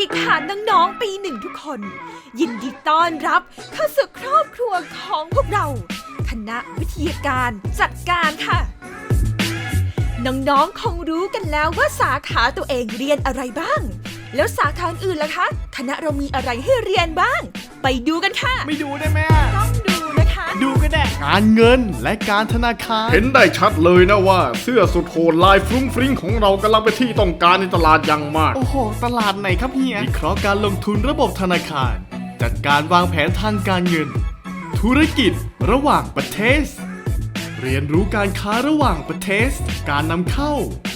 ดีค่ะน้องๆปีหนึ่งทุกคน ยินดีต้อนรับเข้าสู่ครอบครัวของพวกเรา คณะวิทยาการจัดการค่ะ น้องๆคงรู้กันแล้วว่าสาขาตัวเองเรียนอะไรบ้าง แล้วสาขาอื่นล่ะคะ คณะเรามีอะไรให้เรียนบ้าง ไปดูกันค่ะ ไม่ดูได้ไหมต้องดูนะคะดูก็ได้ การเงินและการธนาคาร เห็นได้ชัดเลยนะว่า เสื้อสุดโหดลายฟรุ้งฟริ้งของเรากำลังเป็นที่ต้องการในตลาดอย่างมาก โอ้โห ตลาดไหนครับเฮียวิเคราะห์การลงทุนระบบธนาคาร จัดการวางแผนทางการเงิน ธุรกิจระหว่างประเทศ เรียนรู้การค้าระหว่างประเทศ การนำเข้า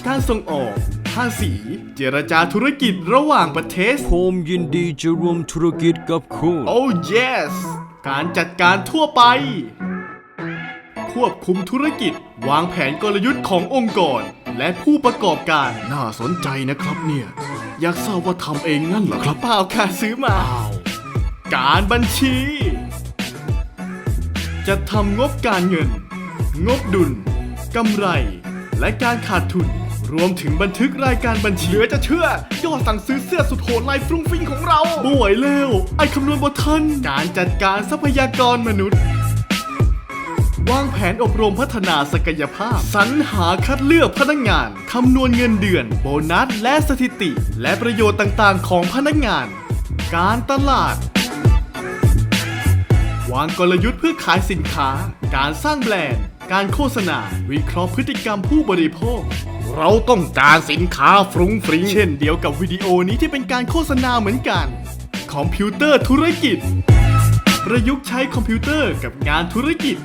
การส่งออกภาษีเจรจาธุรกิจระหว่างประเทศ ผมยินดีจะร่วมธุรกิจกับคุณ Oh yes การจัดการทั่วไป ควบคุมธุรกิจ วางแผนกลยุทธ์ขององค์กร และผู้ประกอบการ น่าสนใจนะครับเนี่ย อยากทราบว่าทำเองงั้นเหรอครับเปล่าค่ะซื้อมา การบัญชี จะทำงบการเงิน งบดุลกำไร และการขาดทุน รวมถึงบันทึกรายการบัญชีเหลือจะเชื่อยอดสั่งซื้อเสื้อสุดโหดลายฟรุ้งฟริ้งของเราบ่วยเร็วไอ้คำนวณบทันการจัดการทรัพยากรมนุษย์ วางแผนอบรมพัฒนาศักยภาพ สรรหาคัดเลือกพนักงาน คำนวณเงินเดือน โบนัส และสถิติ และประโยชน์ต่างๆ ของพนักงาน การตลาด วางกลยุทธ์เพื่อขายสินค้า การสร้างแบรนด์ การโฆษณา วิเคราะห์พฤติกรรมผู้บริโภคเราต้องการสินค้าฟรุ้งฟริ้งเช่นเดียวกับวิดีโอนี้ที่เป็นการโฆษณาเหมือนกัน คอมพิวเตอร์ธุรกิจ ประยุกต์ใช้คอมพิวเตอร์กับงานธุรกิจ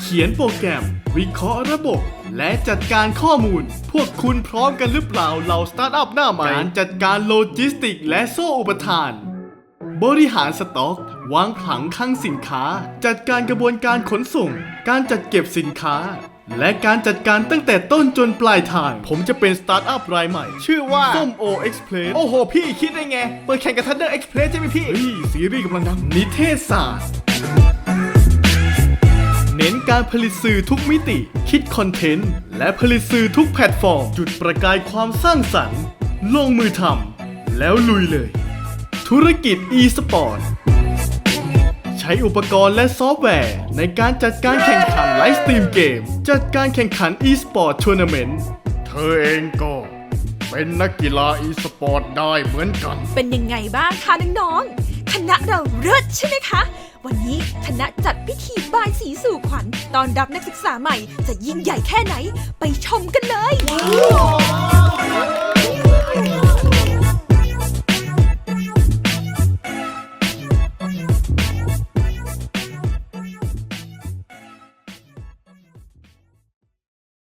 เขียนโปรแกรม วิเคราะห์ระบบ และจัดการข้อมูล พวกคุณพร้อมกันหรือเปล่าเราสตาร์ทอัพหน้าใหม่การจัดการโลจิสติก และโซ่อุปทาน บริหารสต็อก วางผังคลังสินค้า จัดการกระบวนการขนส่ง การจัดเก็บสินค้า และการจัดการตั้งแต่ต้นจนปลายทาง ผมจะเป็นสตาร์ทอัพรายใหม่ ชื่อว่าส้มโอเอ็กซ์เพลสโอ้โห พี่คิดได้ไงเปิดแข่งกับทันเดอร์เอ็กซ์เพลสใช่ไหมพี่เฮ้ยซีรีส์กำลังดังนิเทศศาสตร์เน้น การผลิตสื่อทุกมิติ คิดคอนเทนต์ และผลิตสื่อทุกแพลตฟอร์ม จุดประกายความสร้างสรรค์ ลงมือทำแล้วลุยเลย ธุรกิจ e-sport ใช้อุปกรณ์และซอฟต์แวร์ ในการจัดการแข่งขันไลฟ์สตรีมเกม จัดการแข่งขัน e-sport tournament เธอเองก็เป็นนักกีฬาอีสปอร์ตได้เหมือนกัน เป็นยังไงบ้างคะน้องๆ คณะเราเลิศใช่ไหมคะ วันนี้คณะจัดพิธีบายสีสู่ขวัญตอนรับนักศึกษาใหม่จะยิ่งใหญ่แค่ไหน ไปชมกันเลย